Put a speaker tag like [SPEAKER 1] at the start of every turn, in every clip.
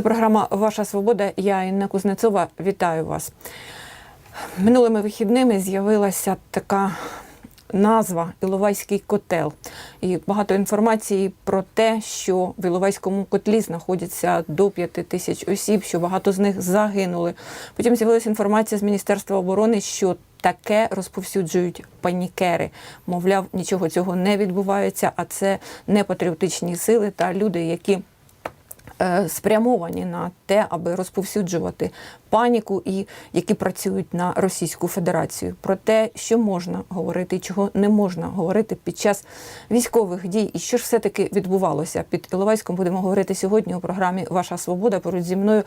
[SPEAKER 1] Це програма Ваша Свобода. Я Інна Кузнецова. Вітаю вас. Минулими вихідними з'явилася така назва Іловайський котел. І багато інформації про те, що в Іловайському котлі знаходяться до 5 тисяч осіб, що багато з них загинули. Потім з'явилася інформація з Міністерства оборони, що таке розповсюджують панікери. Мовляв, нічого цього не відбувається, а це не патріотичні сили та люди, які спрямовані на те, аби розповсюджувати паніку і які працюють на Російську Федерацію. Про те, що можна говорити і чого не можна говорити під час військових дій, і що ж все-таки відбувалося під Іловайськом, будемо говорити сьогодні у програмі Ваша Свобода. Поруч зі мною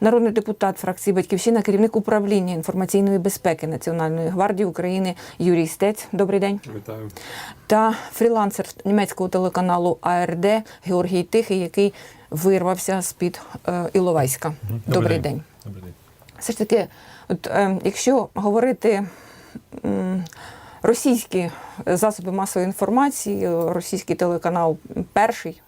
[SPEAKER 1] народний депутат фракції Батьківщина, керівник управління інформаційної безпеки Національної гвардії України Юрій Стець. Добрий день
[SPEAKER 2] Вітаю.
[SPEAKER 1] та фрілансер німецького телеканалу АРД Георгій Тихий, який вирвався з під е, Іловайська. Добрий, день.
[SPEAKER 2] Добрий день.
[SPEAKER 1] Все ж таки, от, е, якщо говорити російські засоби масової інформації, російський телеканал перший,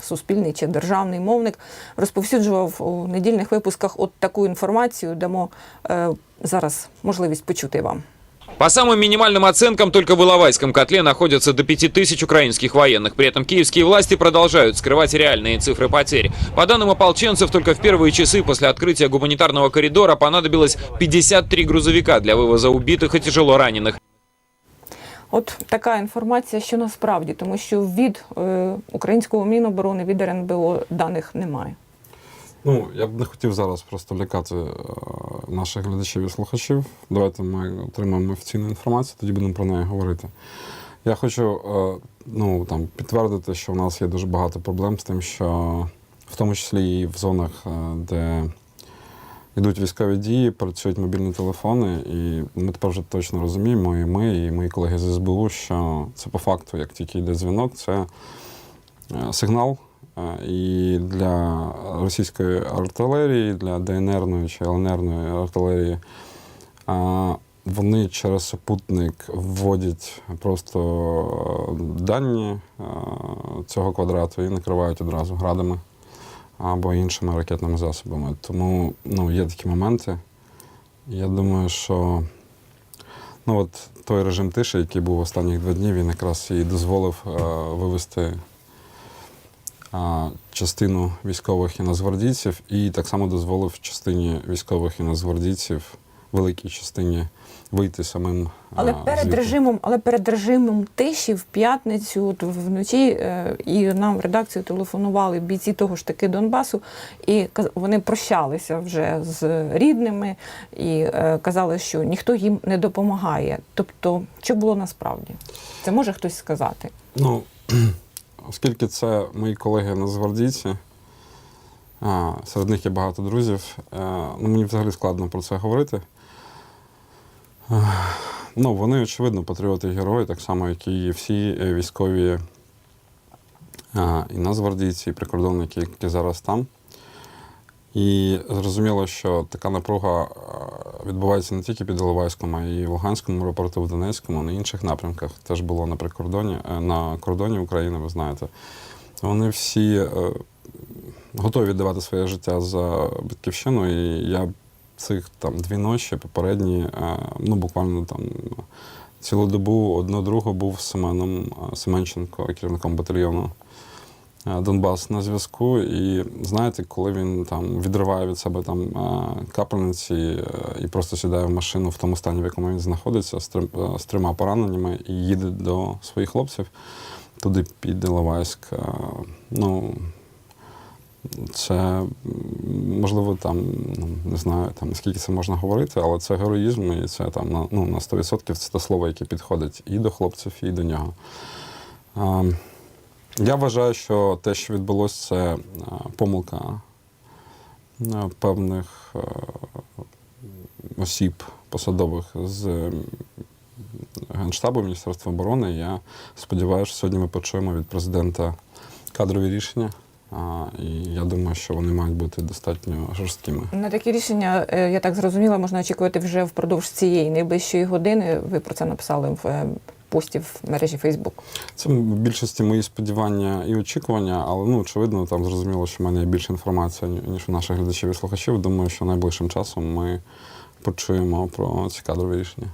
[SPEAKER 1] суспільний чи державний мовник, розповсюджував у недільних випусках от таку інформацію, дамо е, зараз можливість почути вам.
[SPEAKER 3] По самым минимальным оценкам, только в Иловайском котле находятся до 5000 украинских военных. При этом киевские власти продолжают скрывать реальные цифры потерь. По данным ополченцев, только в первые часы после открытия гуманитарного коридора понадобилось 53 грузовика для вывоза убитых и тяжело раненых.
[SPEAKER 1] От така інформація, що насправді, тому що від е, українського міноборони, від РНБО даних немає.
[SPEAKER 2] Ну, я б не хотів зараз просто лякати е, наших глядачів і слухачів. Давайте ми отримаємо офіційну інформацію, тоді будемо про неї говорити. Я хочу е, ну, там, підтвердити, що в нас є дуже багато проблем з тим, що в тому числі і в зонах, е, де йдуть військові дії, працюють мобільні телефони, і ми тепер вже точно розуміємо, і ми, і мої колеги з СБУ, що це по факту, як тільки йде дзвінок, це е, сигнал. І для російської артилерії, для ДНРної чи ЛНРної артилерії вони через супутник вводять просто е, дані е, цього квадрату і накривають одразу градами або іншими ракетними засобами. Тому ну, є такі моменти. Я думаю, що ну, от той режим тиші, який був останніх два дні, він якраз і дозволив е, вивести частину військових і нацгвардійців, і так само дозволив частині військових і нацгвардійців, великій частині, вийти самим.
[SPEAKER 1] Але
[SPEAKER 2] а,
[SPEAKER 1] перед
[SPEAKER 2] звідти.
[SPEAKER 1] режимом, але перед режимом тиші в п'ятницю, от вночі, е, і нам в редакцію телефонували бійці того ж таки Донбасу, і каз- вони прощалися вже з рідними і е, казали, що ніхто їм не допомагає. Тобто, що було насправді? Це може хтось сказати.
[SPEAKER 2] Ну, оскільки це мої колеги нацгвардійці, серед них є багато друзів, е, ну, мені взагалі складно про це говорити. Е, Ну, вони, очевидно, патріоти і герої, так само, як і всі е, військові і нацгвардійці, і прикордонники, які зараз там. І зрозуміло, що така напруга е, відбувається не тільки під Іловайськом, а й в Луганському аеропорту, в Донецькому, на інших напрямках. Теж було на прикордоні, е, на кордоні України, ви знаєте. Вони всі е, готові віддавати своє життя за батьківщину. І я цих там дві ночі попередні, ну буквально там цілу добу одну другу був з Семеном Семенченко, керівником батальйону. Е, Донбас на зв'язку, і знаєте, коли він там відриває від себе там е, капельниці е, і просто сідає в машину в тому стані, в якому він знаходиться, з трьома пораненнями, і їде до своїх хлопців туди під Іловайськ. Ну, це можливо там, ну не знаю, там скільки це можна говорити, але це героїзм, і це там на, ну, на 100% це те слово, яке підходить і до хлопців, і до нього. Я вважаю, що те, що відбулося, це помилка а, певних осіб посадових з Генштабу Міністерства оборони. Я сподіваюся, що сьогодні ми почуємо від президента кадрові рішення. А, і я думаю, що вони мають бути достатньо жорсткими.
[SPEAKER 1] На такі рішення, е, я так зрозуміла, можна очікувати вже впродовж цієї найближчої години. Ви про це написали в е, постів в мережі Фейсбук?
[SPEAKER 2] Це в більшості мої сподівання і очікування, але ну, очевидно, там зрозуміло, що в мене є більше інформації, ніж у наших глядачів і слухачів. Думаю, що найближчим часом ми почуємо про ці кадрові рішення.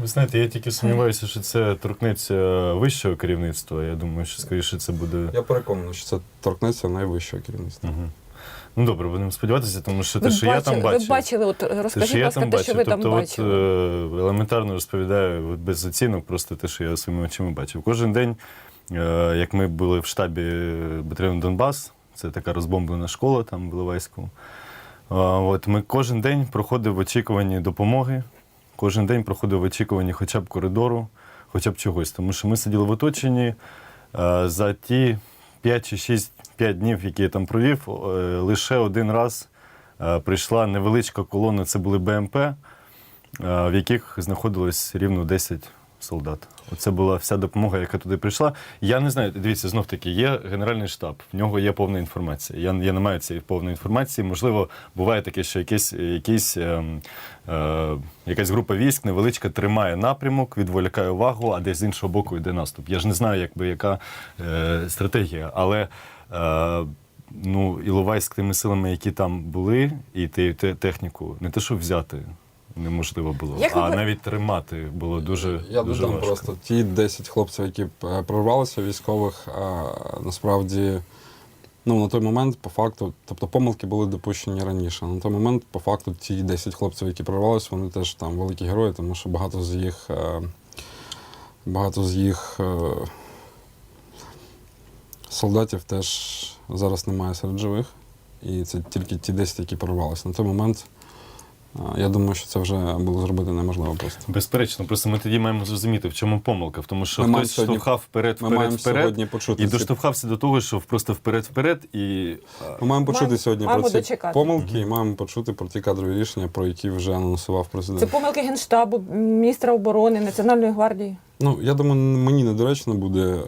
[SPEAKER 4] Ви знаєте, я тільки сумніваюся, що це торкнеться вищого керівництва. Я думаю, що скоріше це буде.
[SPEAKER 2] Я переконаний, що це торкнеться найвищого керівництва.
[SPEAKER 4] Угу. Ну добре, будемо сподіватися, тому що те, що я там
[SPEAKER 1] бачили- ви бачили, от розкажіть, будь
[SPEAKER 4] я
[SPEAKER 1] ласка,
[SPEAKER 4] там
[SPEAKER 1] те, що ви
[SPEAKER 4] тобто,
[SPEAKER 1] там бачили.
[SPEAKER 4] е, елементарно розповідаю без оцінок, просто те, що я своїми очима бачив. Кожен день, е, як ми були в штабі батальйону Донбас, це така розбомблена школа там в Іловайську. От ми кожен день проходив в очікуванні допомоги, кожен день проходив в очікуванні хоча б коридору, хоча б чогось. Тому що ми сиділи в оточенні е, за ті 5 чи 6 5 днів, які я там провів, е, лише один раз е, прийшла невеличка колона, це були БМП, е, в яких знаходилось рівно 10 солдат. Оце була вся допомога, яка туди прийшла. Я не знаю, дивіться, знов таки, є генеральний штаб, в нього є повна інформація. Я, я не маю цієї повної інформації. Можливо, буває таке, що якийсь, якийсь, ем, е, якась група військ невеличка тримає напрямок, відволікає увагу, а десь з іншого боку йде наступ. Я ж не знаю, якби, яка е, стратегія, але. Е, Ну, Іловайськ тими силами, які там були, і те, те, техніку, не те, що взяти неможливо було,
[SPEAKER 1] Як
[SPEAKER 4] а
[SPEAKER 1] б-
[SPEAKER 4] навіть тримати було дуже,
[SPEAKER 2] Я
[SPEAKER 4] дуже
[SPEAKER 2] додам
[SPEAKER 4] важко.
[SPEAKER 2] просто ті 10 хлопців, які е, прорвалися військових, а, насправді. Ну, на той момент, по факту, тобто помилки були допущені раніше. На той момент, по факту, ті 10 хлопців, які прорвалися, вони теж там великі герої, тому що багато з їх, е, багато з їх солдатів теж зараз немає серед живих. І це тільки ті 10, які прорвалися. На той момент, я думаю, що це вже було зробити неможливо просто.
[SPEAKER 4] Безперечно, просто ми тоді маємо зрозуміти, в чому помилка. В тому, що
[SPEAKER 2] Ми
[SPEAKER 4] хтось
[SPEAKER 2] сьогодні-
[SPEAKER 4] штовхав вперед, вперед,
[SPEAKER 2] маємо
[SPEAKER 4] вперед,
[SPEAKER 2] сьогодні почути
[SPEAKER 4] і
[SPEAKER 2] ці
[SPEAKER 4] доштовхався до того, що просто вперед-вперед, і
[SPEAKER 2] Ми маємо почути
[SPEAKER 1] Маємо-
[SPEAKER 2] сьогодні
[SPEAKER 1] маємо
[SPEAKER 2] про ці
[SPEAKER 1] дочекати.
[SPEAKER 2] помилки і маємо почути про ті кадрові рішення, про які вже анонсував президент.
[SPEAKER 1] Це помилки Генштабу, міністра оборони, Національної гвардії.
[SPEAKER 2] Ну я думаю, мені недоречно буде. е,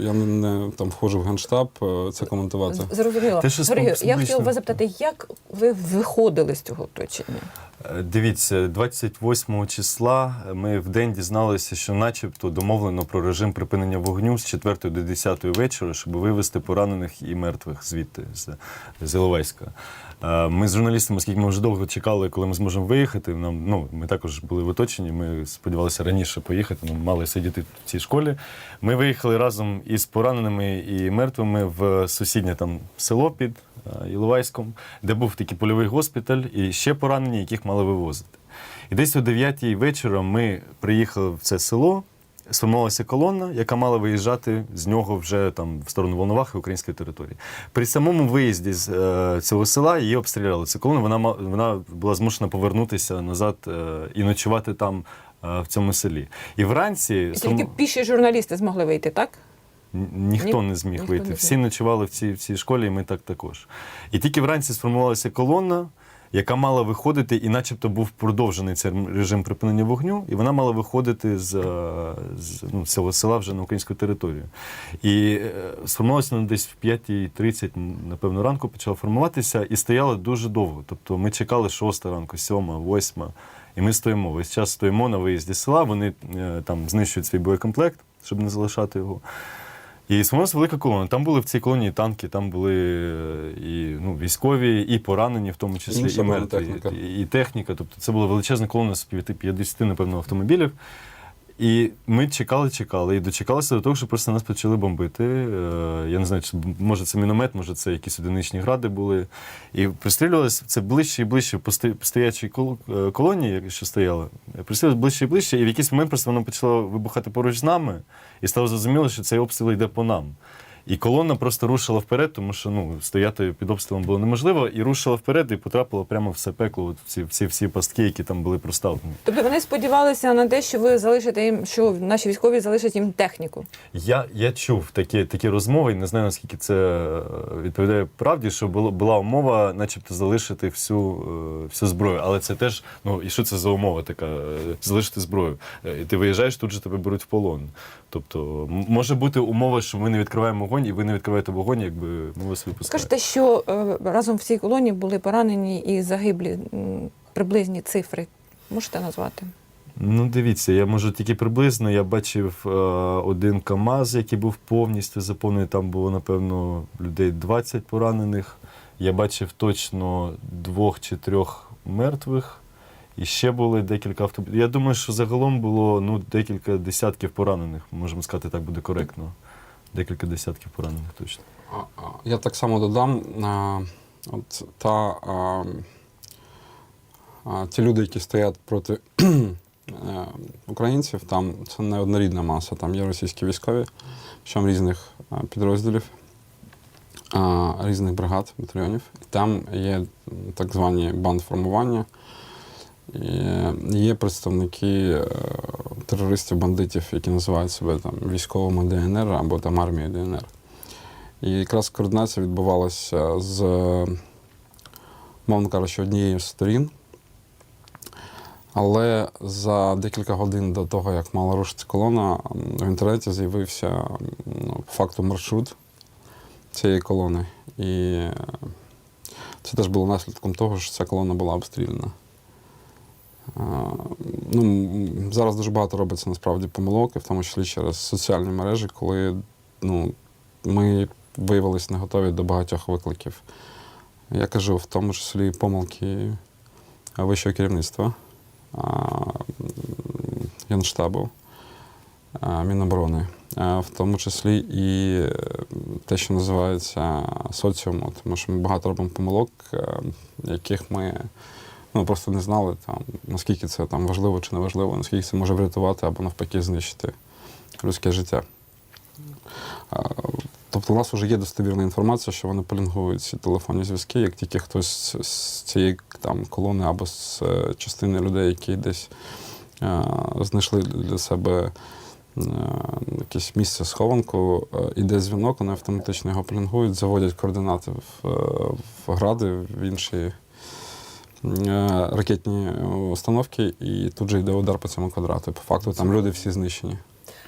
[SPEAKER 2] Я не, не там входжу в генштаб е, це коментувати.
[SPEAKER 1] Зрозуміло.
[SPEAKER 4] Те, що
[SPEAKER 1] Сергію, я хотіла вас запитати, як ви виходили з цього оточення?
[SPEAKER 4] Е, Дивіться, 28 числа ми в день дізналися, що начебто домовлено про режим припинення вогню з 4 до 10 вечора, щоб вивезти поранених і мертвих звідти, з, з Іловайська. Е, Ми з журналістами, оскільки ми вже довго чекали, коли ми зможемо виїхати. Нам ну ми також були в оточенні. Ми сподівалися раніше поїхати. Ми мали сидіти в цій школі. Ми виїхали разом із пораненими і мертвими в сусіднє там село під е, Іловайськом, де був такий польовий госпіталь, і ще поранені, яких мали вивозити. І десь о 9 вечора ми приїхали в це село. Сформувалася колона, яка мала виїжджати з нього вже там в сторону Волновахи української території. При самому виїзді з е, цього села її обстріляли. Цю колону вона вона була змушена повернутися назад е, і ночувати там е, в цьому селі. І вранці
[SPEAKER 1] І
[SPEAKER 4] сформу-
[SPEAKER 1] тільки піші журналісти змогли вийти, так?
[SPEAKER 4] Ніхто
[SPEAKER 1] Ні-
[SPEAKER 4] не зміг
[SPEAKER 1] ніхто
[SPEAKER 4] вийти.
[SPEAKER 1] не
[SPEAKER 4] Всі ночували в цій, в цій школі, і ми так також. І тільки вранці сформувалася колона, яка мала виходити, і начебто був продовжений цей режим припинення вогню, і вона мала виходити з, е, з ну, цього села вже на українську територію. І е, сформувалася вона десь в 5.30, напевно, ранку почала формуватися і стояла дуже довго. Тобто ми чекали 6 ранку, 7, 8. І ми стоїмо. Весь час стоїмо на виїзді з села, вони е, там знищують свій боєкомплект, щоб не залишати його. І сформувалася велика колона. Там були в цій колонії танки, там були е, і ну, військові, і поранені, в тому числі,
[SPEAKER 2] Інша
[SPEAKER 4] і мертві,
[SPEAKER 2] техніка.
[SPEAKER 4] і, і техніка. Тобто це була величезна колона з 5 50, напевно, автомобілів. І ми чекали, чекали, і дочекалися до того, що просто нас почали бомбити. Е, Я не знаю, чи може це міномет, може це якісь одиничні гради були. І пристрілювалися це ближче і ближче по сти- по стоячій е, колонії, що стояла. Пристрілювалися ближче і ближче, і в якийсь момент просто воно почало вибухати поруч з нами, і стало зрозуміло, що цей обстріл йде по нам. І колона просто рушила вперед, тому що ну, стояти під обстрілом було неможливо, і рушила вперед і потрапила прямо в все пекло, от всі, всі, всі пастки, які там були проставлені.
[SPEAKER 1] Тобто вони сподівалися на те, що ви залишите їм, що наші військові залишать їм техніку.
[SPEAKER 4] Я, я чув такі, такі розмови, і не знаю, наскільки це е, відповідає правді, що було, була умова, начебто, залишити всю, е, всю зброю. Але це теж, ну і що це за умова така? е, Залишити зброю. І ти виїжджаєш, тут же тебе беруть в полон. Тобто, може бути умова, що ми не відкриваємо вогонь, і ви не відкриваєте вогонь, якби ми вас випускаємо.
[SPEAKER 1] Скажете, що е, разом в цій колонії були поранені і загиблі приблизні цифри. Можете назвати?
[SPEAKER 4] Ну, дивіться, я можу тільки приблизно. Я бачив е, один КАМАЗ, який був повністю заповнений. Там було, напевно, людей 20 поранених. Я бачив точно двох чи трьох мертвих. І ще були декілька автобусів. Я думаю, що загалом було ну, декілька десятків поранених. Можемо сказати, так буде коректно. Декілька десятків поранених точно.
[SPEAKER 2] Я так само додам. От та, а, а, ті люди, які стоять проти е, українців, там це не однорідна маса. Там є російські військові, причому різних підрозділів, а, різних бригад, батальйонів. І там є так звані бандформування. І є представники е, терористів, бандитів, які називають себе там військовими ДНР або там армією ДНР. І якраз координація відбувалася з, мовно кажучи, однією з сторін. Але за декілька годин до того, як мала рушитися колона, в інтернеті з'явився ну, факту маршрут цієї колони. І е, це теж було наслідком того, що ця колона була обстріляна. Ну, зараз дуже багато робиться насправді помилок, в тому числі через соціальні мережі, коли ну, ми виявилися не готові до багатьох викликів. Я кажу, в тому числі помилки вищого керівництва, Генштабу, Міноборони, в тому числі і е, те, що називається соціуму, тому що ми багато робимо помилок, е, яких ми ну, просто не знали, там, наскільки це там, важливо чи не важливо, наскільки це може врятувати або навпаки знищити людське життя. Тобто у нас вже є достовірна інформація, що вони полінгують ці телефонні зв'язки, як тільки хтось з- цієї там, колони або з е, частини людей, які десь е, знайшли для себе е, якесь місце схованку, е, іде дзвінок, вони автоматично його полінгують, заводять координати в, е, в гради, в інші ракетні установки, і тут же йде удар по цьому квадрату. По факту там люди всі знищені.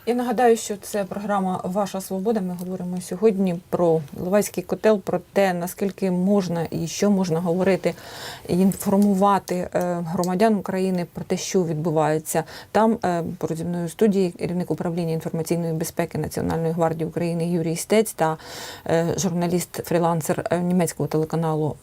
[SPEAKER 1] Я нагадаю, що це програма Ваша свобода. Ми говоримо сьогодні про Іловайський котел, про те, наскільки можна і що можна говорити, інформувати е, громадян України про те, що відбувається. Там е, поруч зі мною студії керівник управління інформаційної безпеки Національної гвардії України Юрій Стець та е, журналіст-фрілансер німецького телеканалу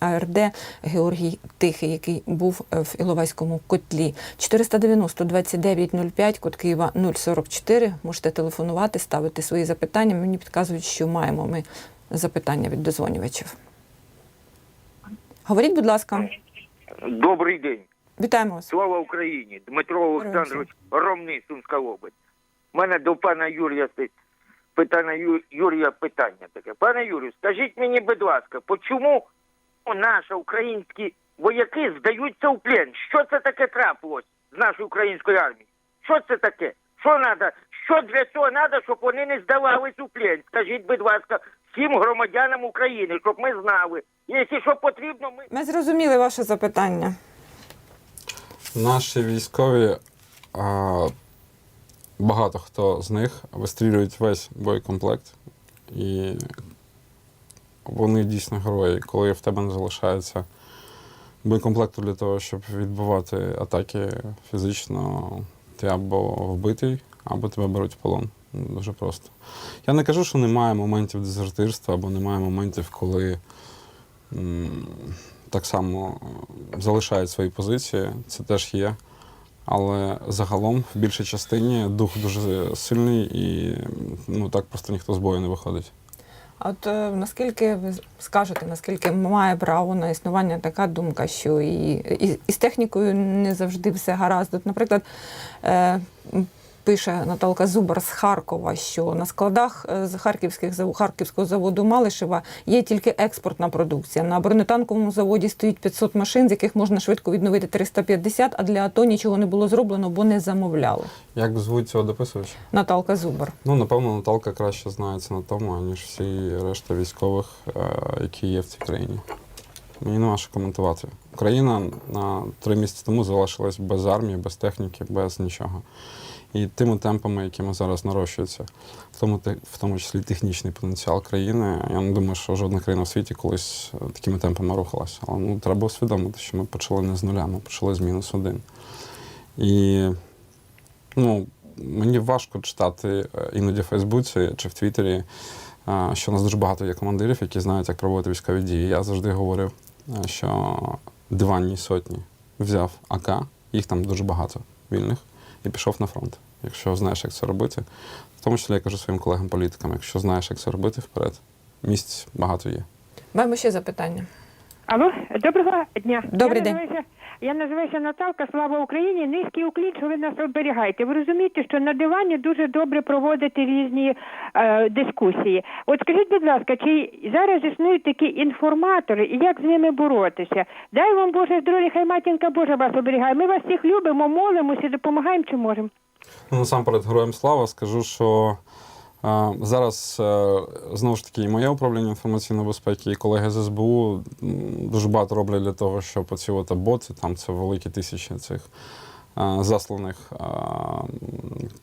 [SPEAKER 1] АРД Георгій Тихий, який був в Іловайському котлі. 490 29 05, код Києва 044. Можете телефонувати, ставити свої запитання. Мені підказують, що маємо ми запитання від дозвонювачів. Говоріть, будь ласка,
[SPEAKER 5] Добрий день.
[SPEAKER 1] вітаємо вас.
[SPEAKER 5] Слава Україні. Дмитро Олександрович Ромний, Сумська область. У мене до пана Юрія питання Юрія питання таке. Пане Юрію, скажіть мені, будь ласка, почому наші українські вояки здаються у плен? Що це таке трапилось з нашої української армії? Що це таке? Що треба? Що для цього треба, щоб вони не здавались у плен? Скажіть, будь ласка, всім громадянам України, щоб ми знали. Якщо що потрібно, ми.
[SPEAKER 1] Ми зрозуміли ваше запитання.
[SPEAKER 2] Наші військові, а, багато хто з них вистрілюють весь боєкомплект, і вони дійсно герої. Коли в тебе не залишається боєкомплекту для того, щоб відбувати атаки фізично, ти або вбитий, або тебе беруть в полон. Дуже просто. Я не кажу, що немає моментів дезертирства, або немає моментів, коли м, так само е, залишають свої позиції, це теж є. Але загалом, в більшій частині, дух дуже сильний і ну, так просто ніхто з бою не виходить.
[SPEAKER 1] От е, наскільки ви скажете, наскільки має право на існування така думка, що і, і, і з технікою не завжди все гаразд. От, наприклад, е, пише Наталка Зубар з Харкова, що на складах е, з харківських харківського заводу Малишева є тільки експортна продукція. На бронетанковому заводі стоїть 500 машин, з яких можна швидко відновити 350, а для АТО нічого не було зроблено, бо не замовляли.
[SPEAKER 2] Як звуть цього дописувача?
[SPEAKER 1] Наталка Зубар.
[SPEAKER 2] Ну, напевно, Наталка краще знається на тому, ніж всі решта військових, е, які є в цій країні. Мені нема що коментувати. Україна на три місяці тому залишилась без армії, без техніки, без нічого. І тими темпами, якими зараз нарощується, в тому, в тому числі технічний потенціал країни, я не думаю, що жодна країна в світі колись е, такими темпами рухалася. Але ну, треба усвідомити, що ми почали не з нуля, ми почали з мінус один. І ну, мені важко читати е, іноді в Фейсбуці чи в Твіттері, е, що у нас дуже багато є командирів, які знають, як проводити військові дії. Я завжди говорив, що диванні сотні взяв АК, їх там дуже багато вільних, і пішов на фронт. Якщо знаєш, як це робити, в тому числі я кажу своїм колегам-політикам, якщо знаєш, як це робити вперед, місць багато є.
[SPEAKER 1] Маємо ще запитання.
[SPEAKER 6] Алло, доброго дня.
[SPEAKER 1] Добрий
[SPEAKER 6] я
[SPEAKER 1] день.
[SPEAKER 6] Називаюся, я називаюся Наталка. Слава Україні. Низький уклін, що ви нас оберігаєте. Ви розумієте, що на дивані дуже добре проводити різні е, дискусії. От скажіть, будь ласка, чи зараз існують такі інформатори і як з ними боротися? Дай вам Боже здоров'я, хай матінка Божа вас оберігає. Ми вас всіх любимо, молимося, допомагаємо, чи можемо.
[SPEAKER 2] Ну, насамперед, героям слава, скажу, що зараз е, знову ж таки і моє управління інформаційної безпеки, і колеги з СБУ дуже багато роблять для того, щоб оці от боти, там це великі тисячі цих е, засланих е,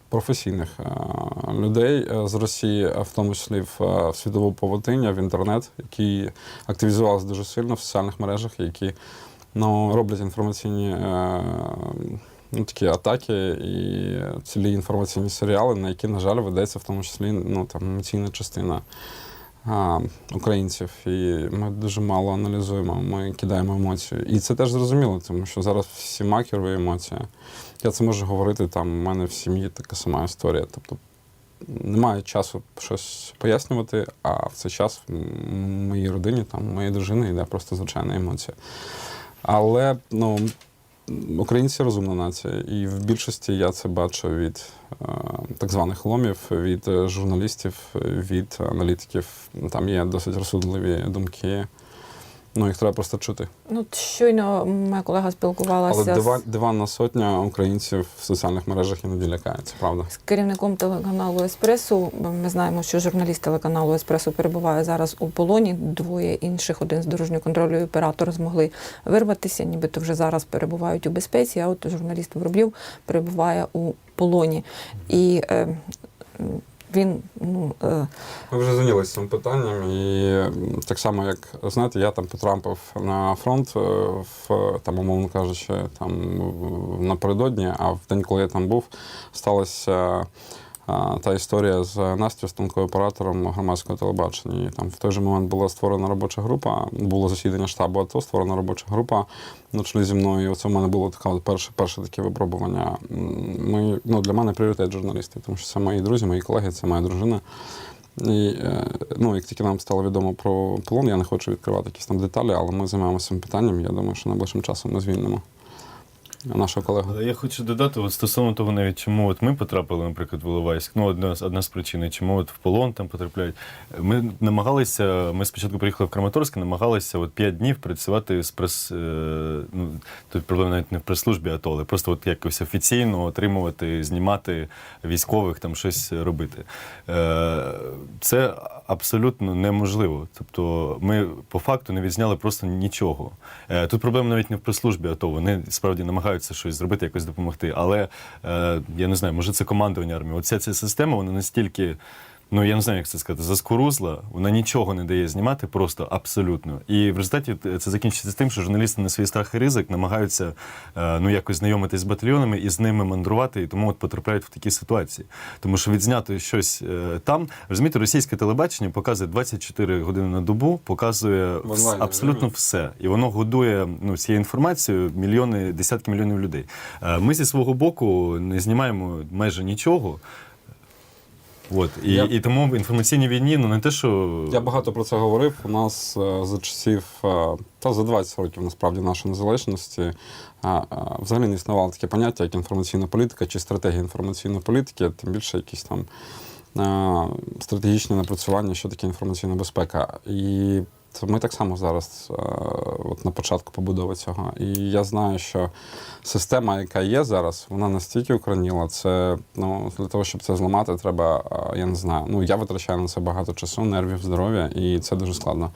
[SPEAKER 2] професійних людей з Росії, в тому числі в, світову павутиння, в інтернет, які активізувалися дуже сильно в соціальних мережах, які ну, роблять інформаційні. Ну, такі атаки і цілі інформаційні серіали, на які, на жаль, ведеться в тому числі ну, там, емоційна частина а, українців. І ми дуже мало аналізуємо, ми кидаємо емоцію. І це теж зрозуміло, тому що зараз всіма керує емоція. Я це можу говорити, там у мене в сім'ї така сама історія. Тобто немає часу щось пояснювати, а в цей час в моїй родині, там, моєї дружини йде просто звичайна емоція. Але ну, українці розумна нація, і в більшості я це бачу від е, так званих ломів, від е, журналістів, від аналітиків. Там є досить розсудливі думки. Ну, їх треба просто чути.
[SPEAKER 1] Ну, щойно моя колега спілкувалася
[SPEAKER 2] Але диван, диванна сотня українців в соціальних мережах іноді лякає, це правда.
[SPEAKER 1] з керівником телеканалу Еспресо. Ми знаємо, що журналіст телеканалу Еспресо перебуває зараз у полоні. Двоє інших, один з дорожнього контролю і оператор, змогли вирватися, нібито вже зараз перебувають у безпеці. А от журналіст Вороб'їв перебуває у полоні. І е, він ну, е,
[SPEAKER 2] Ми вже зайнялися цим питанням, і так само, як знаєте, я там потрапив на фронт е, в там, умовно кажучи, там напередодні, а в день, коли я там був, сталася. А, Та історія з Настю, з тонкою оператором громадського телебачення. І там в той же момент була створена робоча група, було засідання штабу АТО, створена робоча група на чолі зі мною. І оце в мене було таке перше, перше таке випробування. Ми, ну, для мене пріоритет журналістів, тому що це мої друзі, мої колеги, це моя дружина. І е, ну, як тільки нам стало відомо про полон, я не хочу відкривати якісь там деталі, але ми займаємося цим питанням. Я думаю, що найближчим часом ми звільнимо нашого колегу.
[SPEAKER 4] Але я хочу додати, от стосовно того, навіть чому от ми потрапили, наприклад, в Іловайськ, ну одна одна з причин, чому от в полон там потрапляють. Ми намагалися, ми спочатку приїхали в Краматорськ, намагалися от 5 днів працювати з прес. е, Ну тут проблема навіть не в прес-службі АТО, але просто от якось офіційно отримувати, знімати військових, там щось робити. Е, Це абсолютно неможливо. Тобто, ми по факту не відзняли просто нічого. Е, Тут проблема навіть не в прес-службі АТО. Вони справді намагаються щось зробити, якось допомогти. Але е, я не знаю, може це командування армії. Оця ця система, вона настільки. Ну, я не знаю, як це сказати, заскорузла, вона нічого не дає знімати, просто абсолютно. І в результаті це закінчиться тим, що журналісти на свій страх і ризик намагаються е, ну, якось знайомитись з батальйонами і з ними мандрувати, і тому от потрапляють в такі ситуації. Тому що відзняти щось е, там, розумієте, російське телебачення показує 24 години на добу, показує
[SPEAKER 2] онлайн
[SPEAKER 4] абсолютно все. І воно годує ну, цією інформацією мільйони, десятки мільйонів людей. Е, Ми зі свого боку не знімаємо майже нічого. От, і,
[SPEAKER 2] Я-
[SPEAKER 4] і тому в інформаційній війні, ну не те, що
[SPEAKER 2] Я багато про це говорив. У нас е, за часів е, та за 20 років насправді нашої незалежності е, взагалі не існувало таке поняття, як інформаційна політика чи стратегія інформаційної політики, тим більше якісь там стратегічні напрацювання, що таке інформаційна безпека. І ми так само зараз е, от на початку побудови цього. І я знаю, що система, яка є зараз, вона настільки укроніла. Це ну для того, щоб це зламати, треба, е, я не знаю. Ну я витрачаю на це багато часу, нервів, здоров'я, і це дуже складно.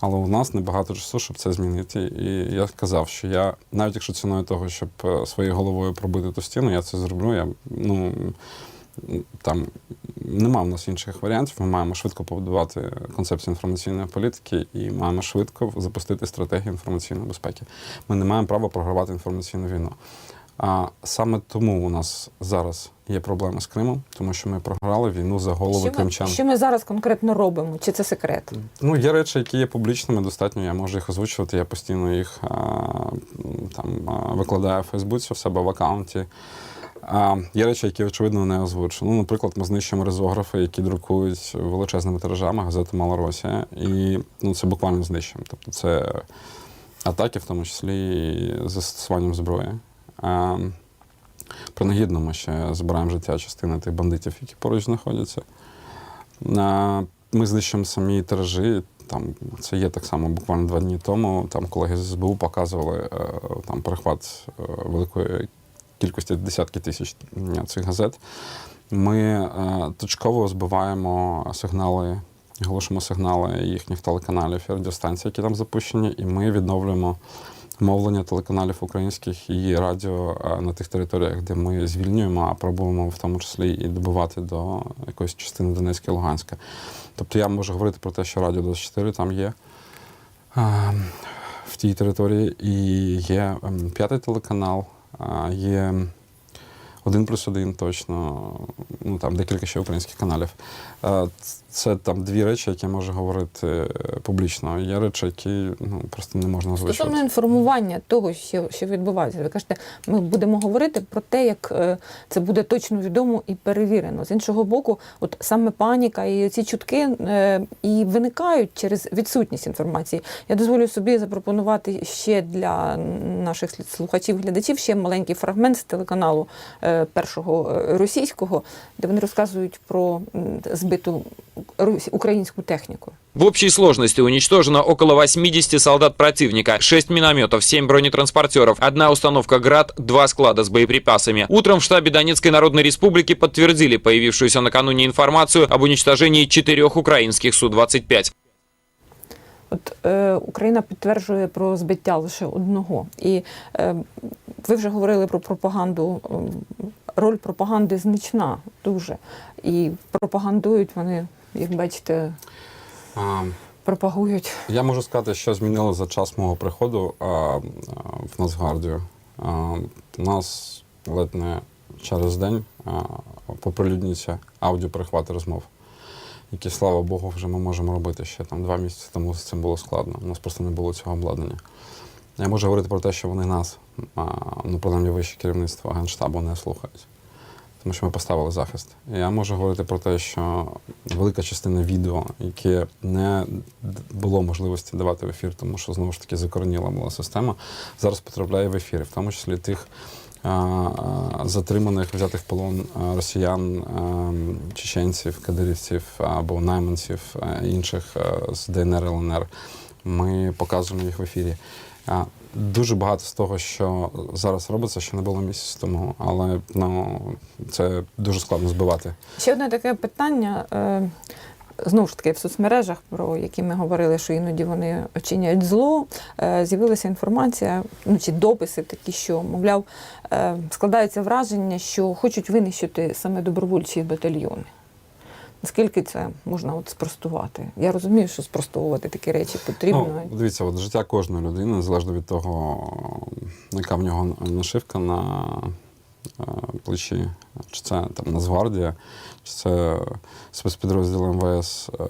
[SPEAKER 2] Але у нас небагато часу, щоб це змінити. І я сказав, що я, навіть якщо ціною того, щоб е, своєю головою пробити ту стіну, я це зроблю. Я ну там нема в нас інших варіантів. Ми маємо швидко побудувати концепцію інформаційної політики і маємо швидко запустити стратегію інформаційної безпеки. Ми не маємо права програвати інформаційну війну. А саме тому у нас зараз є проблеми з Кримом, тому що ми програли війну за голови
[SPEAKER 1] Що ми, що ми зараз конкретно робимо? Чи це секрет?
[SPEAKER 2] Ну, є речі, які є публічними, достатньо, я можу їх озвучувати. Я постійно їх а, там викладаю в Фейсбуці в себе в аккаунті. А, є речі, які очевидно не озвучу. Ну, наприклад, ми знищуємо ризографи, які друкують величезними тиражами газету Малоросія. І ну, це буквально знищуємо. Тобто це атаки, в тому числі і застосуванням зброї. А, принагідно ми ще збираємо життя частини тих бандитів, які поруч знаходяться. А, Ми знищуємо самі тиражі. Там це є так само буквально два дні тому. Там колеги з СБУ показували е, там перехват е, великої кількості десятки тисяч цих газет. Ми е, точково збиваємо сигнали, оголошуємо сигнали їхніх телеканалів і радіостанцій, які там запущені, і ми відновлюємо мовлення телеканалів українських і радіо е, на тих територіях, де ми звільнюємо, а пробуємо в тому числі і добувати до якоїсь частини Донецька і Луганська. Тобто я можу говорити про те, що Радіо 24 там є е, в тій території, і є ем, п'ятий телеканал, є один плюс один точно, ну там декілька ще українських каналів. Е, Це там дві речі, які я можу говорити е, публічно. Є речі, які ну, просто не можна
[SPEAKER 1] Стосовно
[SPEAKER 2] озвучувати.
[SPEAKER 1] інформування того, що, що відбувається, ви кажете, ми будемо говорити про те, як е, це буде точно відомо і перевірено. З іншого боку, от саме паніка і ці чутки і виникають через відсутність інформації. Я дозволю собі запропонувати ще для наших слухачів, глядачів ще маленький фрагмент з телеканалу першого е, російського, де вони розказують про м, збиту рус- українську техніку.
[SPEAKER 3] В общей сложности уничтожено около 80 солдат противника, 6 минометов, 7 бронетранспортеров, одна установка «Град», два склада с боеприпасами. Утром в штабе Донецкой Народной Республики подтвердили появившуюся накануне информацию об уничтожении четырех украинских Су-25.
[SPEAKER 1] От е, Україна підтверджує про збиття лише одного. І е, ви вже говорили про пропаганду. ем, Роль пропаганди значна дуже. І пропагандують вони, як бачите,
[SPEAKER 2] А,
[SPEAKER 1] пропагують.
[SPEAKER 2] Я можу сказати, що змінило за час мого приходу а, а, в Нацгвардію. А, у нас ледь не через день а, поприлюднюються аудіоперехвати розмов, які, слава Богу, вже ми можемо робити ще там два місяці тому з цим було складно. У нас просто не було цього обладнання. Я можу говорити про те, що вони нас, ну, принаймні вище керівництво Генштабу, не слухають. Тому що ми поставили захист. Я можу говорити про те, що велика частина відео, яке не було можливості давати в ефір, тому що знову ж таки закореніла була система, зараз потрапляє в ефір, в тому числі тих затриманих, взятих в полон росіян, чеченців, кадирівців або найманців інших з ДНР ЛНР. Ми показуємо їх в ефірі. Дуже багато з того, що зараз робиться, ще не було місяць тому, але ну, це дуже складно збивати.
[SPEAKER 1] Ще одне таке питання. Знову ж таки, в соцмережах, про які ми говорили, що іноді вони очиняють зло, е, з'явилася інформація, ну чи дописи такі, що, мовляв, е, складається враження, що хочуть винищити саме добровольчі батальйони. Наскільки це можна от спростувати? Я розумію, що спростовувати такі речі потрібно.
[SPEAKER 2] Ну, дивіться, от життя кожної людини, незалежно від того, яка в нього нашивка на плечі, чи це там Нацгвардія, чи це спецпідрозділ МВС е,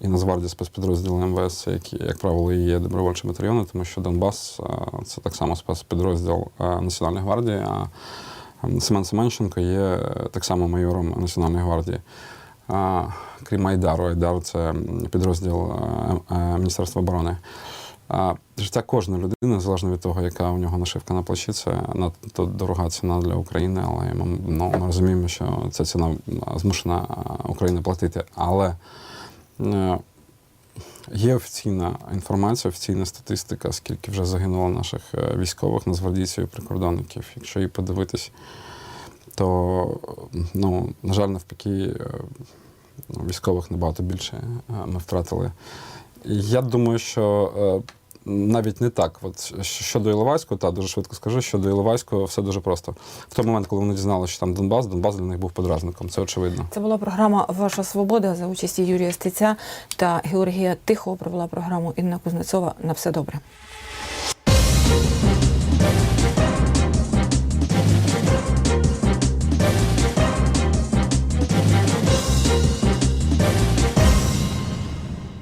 [SPEAKER 2] і Нацгвардія спецпідрозділ МВС, які, як правило, є добровольчі батальйони, тому що Донбас е, це так само спецпідрозділ е, Національної гвардії, а е, Семен Семенченко є е, так само майором Національної гвардії. Крім Айдару, Айдар це підрозділ е, е, Міністерства оборони. Життя кожної людини, незалежно від того, яка у нього нашивка на плечі, це надто дорога ціна для України, але ми, ну, ми розуміємо, що ця ціна змушена Україна платити. Але е, є офіційна інформація, офіційна статистика, скільки вже загинуло наших е, військових, нацгвардійців і прикордонників. Якщо її подивитись, то, ну, на жаль, навпаки, е, військових набагато більше ми втратили. Я думаю, що е, навіть не так. От щодо Іловайського, та дуже швидко скажу, щодо Іловайського все дуже просто. В той момент, коли вони дізналися, що там Донбас, Донбас для них був подразником. Це очевидно.
[SPEAKER 1] Це була програма Ваша свобода за участі Юрія Стеця та Георгія Тихого. Провела програму Інна Кузнецова. На все добре.